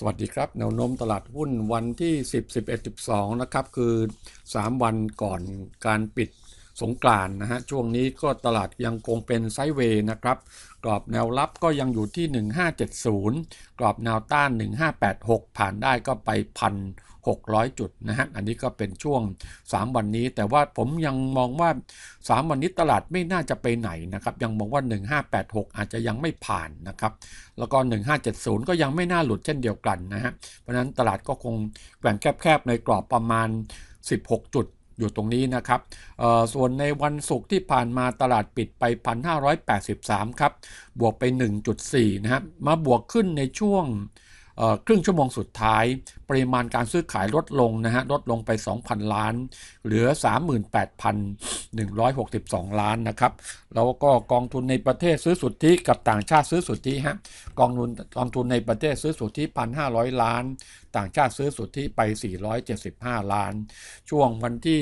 สวัสดีครับแนวโน้มตลาดหุ้นวันที่ 10 11 12 นะครับ คือ 3 วันก่อนการปิด สงกรานนะฮะช่วงนี้ก็ตลาดยังคงเป็นไซด์เวย์นะครับกรอบแนวรับก็ยังอยู่ที่ 1570 กรอบแนวต้าน 1586 ผ่านได้ก็ไปพัน600 จุดนะฮะ อันนี้ก็เป็นช่วง 3 วันนี้ แต่ว่าผมยังมองว่า 3 วันนี้ตลาดไม่น่าจะไปไหนนะครับ ยังมองว่า 1586 อาจจะยังไม่ผ่านนะครับ แล้วก็ 1570 ก็ยังไม่น่าหลุดเช่นเดียวกันนะฮะ เพราะฉะนั้นตลาดก็คงแกว่งแคบๆในกรอบประมาณ 16 จุด อยู่ตรงนี้นะครับส่วนในวันศุกร์ที่ผ่านมาตลาดปิดไป 1,583 ครับ บวกไป 1.4 นะครับ มาบวกขึ้นในช่วง ครึ่งชั่วโมงสุดท้าย ปริมาณการซื้อขายลดลงนะฮะลดลงไป 2,000 ล้าน เหลือ 38,162 ล้านนะครับ แล้วก็กองทุนในประเทศซื้อสุทธิกับต่างชาติซื้อสุทธิฮะกองทุนกองทุนในประเทศซื้อสุทธิ 1,500 ล้าน ต่างชาติซื้อสุทธิไป 475 ล้าน ช่วงวันที่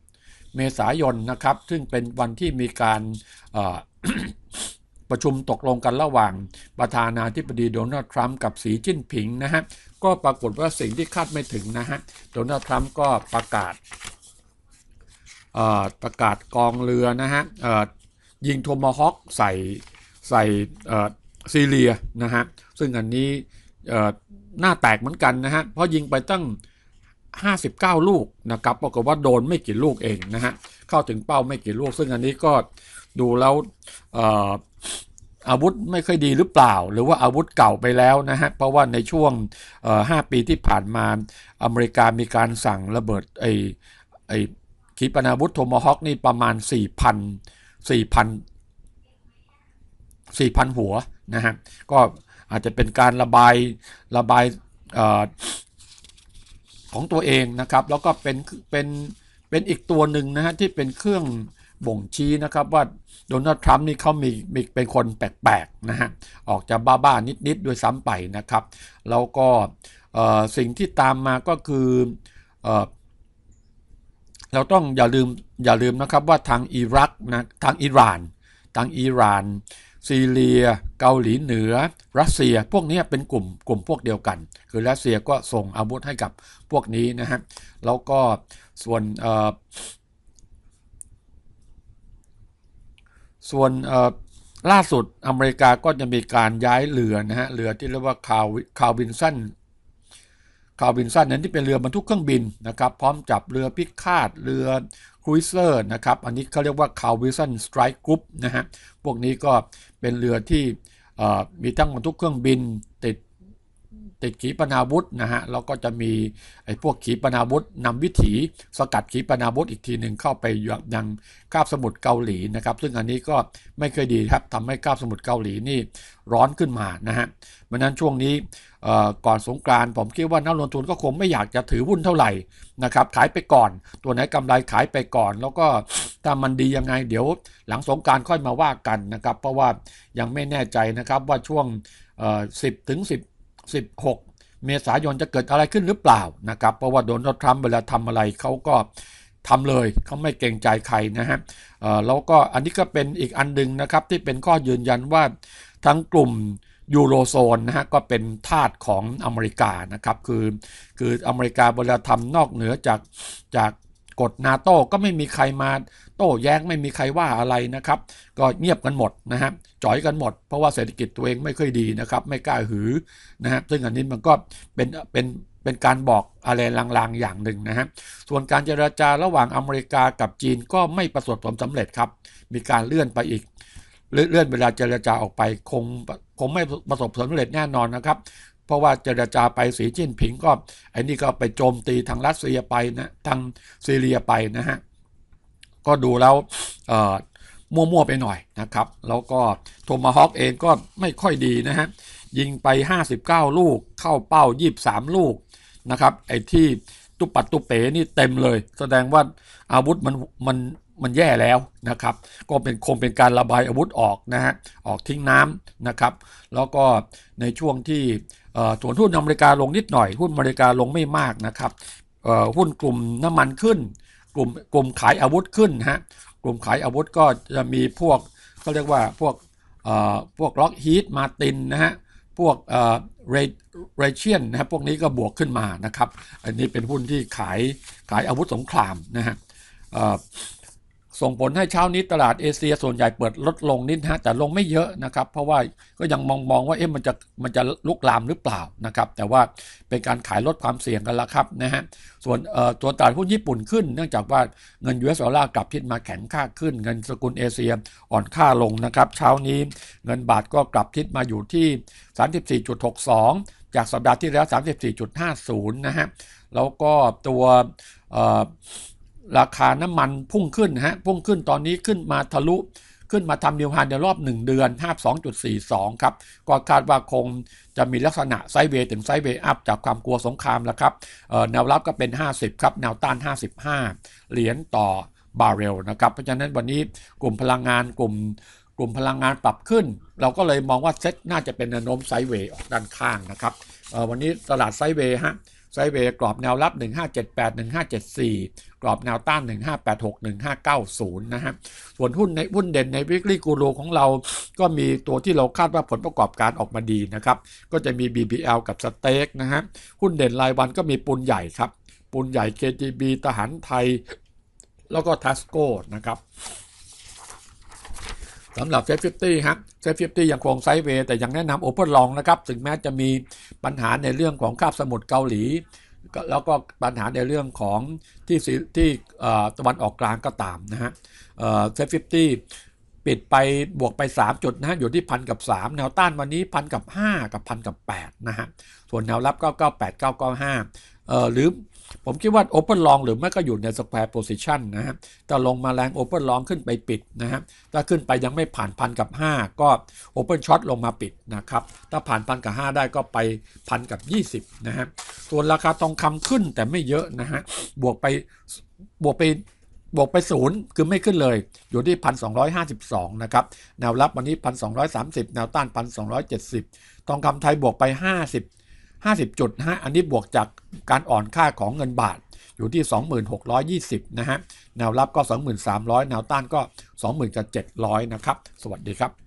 7 เมษายนนะครับ ซึ่งเป็นวันที่มีการ ประชุมตกลงกันระหว่าง ประธานาธิบดีโดนัลด์ทรัมป์กับสีจิ้นผิงนะฮะก็ปรากฏว่าสิ่งที่คาดไม่ถึงนะฮะโดนัลด์ทรัมป์ก็ประกาศประกาศกองเรือนะฮะยิงโทมาฮอคใส่ใส่ซีเรียนะฮะซึ่งอันนี้หน้าแตกเหมือนกันนะฮะเพราะยิงไปตั้ง 59 ลูกนะครับปรากฏว่าโดนไม่กี่ลูกเองนะฮะเข้าถึงเป้าไม่กี่ลูก ซึ่งอันนี้ก็ดูแล้ว อาวุธไม่ค่อยดีหรือเปล่า หรือว่าอาวุธเก่าไปแล้วนะฮะ เพราะว่าในช่วงห้าปีที่ผ่านมาอเมริกามีการสั่งระเบิดไอ้ไอ้ขีปนาวุธโทมฮอคนี่ประมาณ 4,000 4,000 4,000 หัวนะฮะ ก็อาจจะเป็นการระบายระบายอของตัวเองนะครับ แล้วก็เป็นเป็นเป็นอีกตัวหนึ่งนะฮะที่เป็นเครื่อง บ่งชี้นะครับว่าโดนัลด์ทรัมป์นี่เขามีมีเป็นคนแปลกๆนะฮะออกจะบ้าๆนิดๆด้วยซ้ำไปนะครับ แล้วก็สิ่งที่ตามมาก็คือเราต้องอย่าลืมอย่าลืมนะครับว่าทางอิรักนะทางอิหร่าน ทางอิหร่าน ซีเรีย เกาหลีเหนือ รัสเซีย พวกนี้เป็นกลุ่มกลุ่มพวกเดียวกัน คือรัสเซียก็ส่งอาวุธให้กับพวกนี้นะฮะแล้วก็ส่วน ส่วนล่าสุดอเมริกาก็จะมีการย้ายเรือนะฮะเรือที่เรียกว่าคาวคาวินสันคาวินสันนั้นที่เป็นเรือบรรทุกเครื่องบินนะครับ พร้อมจับเรือพิฆาตเรือครูเซอร์นะครับ อันนี้เขาเรียกว่าคาวินสันสไตร์กรุ๊ปนะฮะพวกนี้ก็เป็นเรือที่มีทั้งบรรทุกเครื่องบิน ติดขีปนาวุธนะฮะแล้วก็จะมีไอ้พวกขีปนาวุธนำวิถีสกัดขีปนาวุธอีกทีหนึ่งเข้าไปยังคาบสมุทรเกาหลีนะครับ ซึ่งอันนี้ก็ไม่เคยดีครับทำให้คาบสมุทรเกาหลีนี่ร้อนขึ้นมานะฮะเพราะนั้นช่วงนี้ก่อนสงกรานผมคิดว่านักลงทุนก็คงไม่อยากจะถือหุ้นเท่าไหร่นะครับขายไปก่อน ตัวไหนกำไรขายไปก่อน แล้วก็ถ้ามันดียังไงเดี๋ยว หลังสงการค่อยมาว่ากันนะครับ เพราะว่ายังไม่แน่ใจนะครับว่าช่วง 10ถึง10 16 เมษายนจะเกิดอะไรขึ้นหรือเปล่านะครับเพราะว่าโดนัลด์ทรัมป์เวลาทำอะไรเขาก็ทำเลยเขาไม่เกรงใจใครนะฮะแล้วก็อันนี้ก็เป็นอีกอันดึงนะครับที่เป็นข้อยืนยันว่าทั้งกลุ่มยูโรโซนนะฮะก็เป็นทาสของอเมริกานะครับคือคืออเมริกาเวลาทำนอกเหนือจากจาก กฎนาโต้ก็ไม่มีใครมาโต้แย้งไม่มีใครว่าอะไรนะครับ ก็เงียบกันหมดนะฮะจ่อยกันหมด เพราะว่าเศรษฐกิจตัวเองไม่ค่อยดีนะครับ ไม่กล้าหือนะฮะซึ่งอันนี้มันก็เป็นเป็นเป็นการบอกอะไรลางๆอย่างหนึ่งนะฮะ ส่วนการเจราจาระหว่างอเมริกากับจีนก็ไม่ประสบผลสำเร็จครับ มีการเลื่อนไปอีก เลื่อนเวลาเจรจาออกไปคงคงไม่ประสบผลสำเร็จแน่นอนนะครับ เพราะว่าเจรจาไปสีจิ้นผิงก็ไอ้นี่ก็ไปโจมตีทางรัสเซียไปนะทางซีเรียไปนะฮะก็ดูแล้วมั่วๆไปหน่อยนะครับ แล้วก็โทมาฮอคเองก็ไม่ค่อยดีนะฮะยิงไป 59 ลูกเข้าเป้า 23 ลูกนะครับไอ้ที่ตุปัดตุเป๋นี่เต็มเลย แสดงว่าอาวุธมันมัน มันแย่แล้วนะครับ ก็เป็นคงเป็นการระบายอาวุธออกนะฮะออกทิ้งน้ำนะครับ แล้วก็ในช่วงที่ส่วนหุ้นอเมริกาลงนิดหน่อย หุ้นอเมริกาลงไม่มากนะครับหุ้นกลุ่มน้ำมันขึ้น กลุ่มกลุ่มขายอาวุธขึ้นฮะกลุ่มขายอาวุธก็จะมีพวกเขาเรียกว่าพวกพวกล็อกฮีทมาตินนะฮะพวกเอ่อเรเรเชียนนะครับพวกนี้ก็บวกขึ้นมานะครับ อันนี้เป็นหุ้นที่ขายขายอาวุธสงครามนะฮะ ส่งผลให้เช้านี้ตลาดเอเชียส่วนใหญ่เปิดลดลงนิดนะฮะแต่ลงไม่เยอะนะครับ เพราะว่าก็ยังมองมองว่าเอ๊ะมันจะมันจะลุกลามหรือเปล่านะครับ แต่ว่าเป็นการขายลดความเสี่ยงกันล้วครับนะฮะส่วนเอ่อตัวตลาดหุ้นญี่ปุ่นขึ้น เนื่องจากว่าเงิน US ดอลลาร์กลับทิศมาแข็งค่าขึ้น เงินสกุลเอเชียอ่อนค่าลงนะครับ เช้านี้เงินบาทก็กลับทิศมาอยู่ที่ 34.62 จากสัปดาห์ที่แล้ว 34.50 นะฮะแล้วก็ตัวเอ่อ ราคาน้ำมันพุ่งขึ้นฮะพุ่งขึ้นตอนนี้ขึ้นมาทะลุขึ้นมาทำนิวไฮในรอบ 1 เดือน 52.42 ครับ ก็คาดว่าคงจะมีลักษณะไซด์เวย์ถึงไซด์เวย์อัพจากความกลัวสงครามแล้วครับแนวรับก็เป็น 50 ครับ แนวต้าน 55 เหรียญต่อบาร์เรลนะครับ เพราะฉะนั้นวันนี้กลุ่มพลังงานกลุ่มกลุ่มพลังงานปรับขึ้น เราก็เลยมองว่าเซ็ตน่าจะเป็นแนวโน้มไซด์เวย์ออกด้านข้างนะครับวันนี้ตลาดไซด์เวย์ฮะ ไซเวย์กรอบแนวรับ 1578 1574 กรอบแนวต้าน 1586 1590 นะฮะ ส่วนหุ้นในหุ้นเด่นในวิกฤตกูรูของเรา ก็มีตัวที่เราคาดว่าผลประกอบการออกมาดีนะครับ ก็จะมี BBL กับสเต็กนะฮะ หุ้นเด่นรายวันก็มีปูนใหญ่ครับ ปูนใหญ่ KGB ทหารไทย แล้วก็ทัสโก้นะครับสำหรับเซฟฟิตี้ฮะ เซฟฟิตี้ยังคงไซด์เวย์แต่ยังแนะนำโอเ n นลองนะครับ ถึงแม้จะมีปัญหาในเรื่องของคาบสมุทรเกาหลี แล้วก็ปัญหาในเรื่องของที่ที่ตะวันออกกลางก็ตามนะฮะเซฟฟิตี้ปิดไปบวกไป 3 จุดนะฮะอยู่ที่พันกับ 3 แนวต้านวันนี้พันกับ 5 กับพันกับ8นะฮะส่วนแนวรับก็98 995เอ่อหรือ ผมคิดว่า Open Long หรือไม่ก็อยู่ใน Square Position นะฮะถ้าลงมาแรง Open Long ขึ้นไปปิดนะฮะถ้าขึ้นไปยังไม่ผ่านพันกับ 5 ก็ Open Short ลงมาปิดนะครับ ถ้าผ่านพันกับ 5 ได้ก็ไปพันกับ 20นะฮะส่วนราคาทองคำขึ้นแต่ไม่เยอะนะฮะบวกไปบวกไปบวกไปศูนย์คือไม่ขึ้นเลย อยู่ที่พันสองนะครับ แนวรับวันนี้พันสองแนวต้านพันสองทองคำไทยบวกไป 50 50จุดนะฮะอันนี้บวกจากการอ่อนค่าของเงินบาทอยู่ที่ 2620 นะฮะ แนวรับก็ 2300 แนวต้านก็ 20,700 นะครับ สวัสดีครับ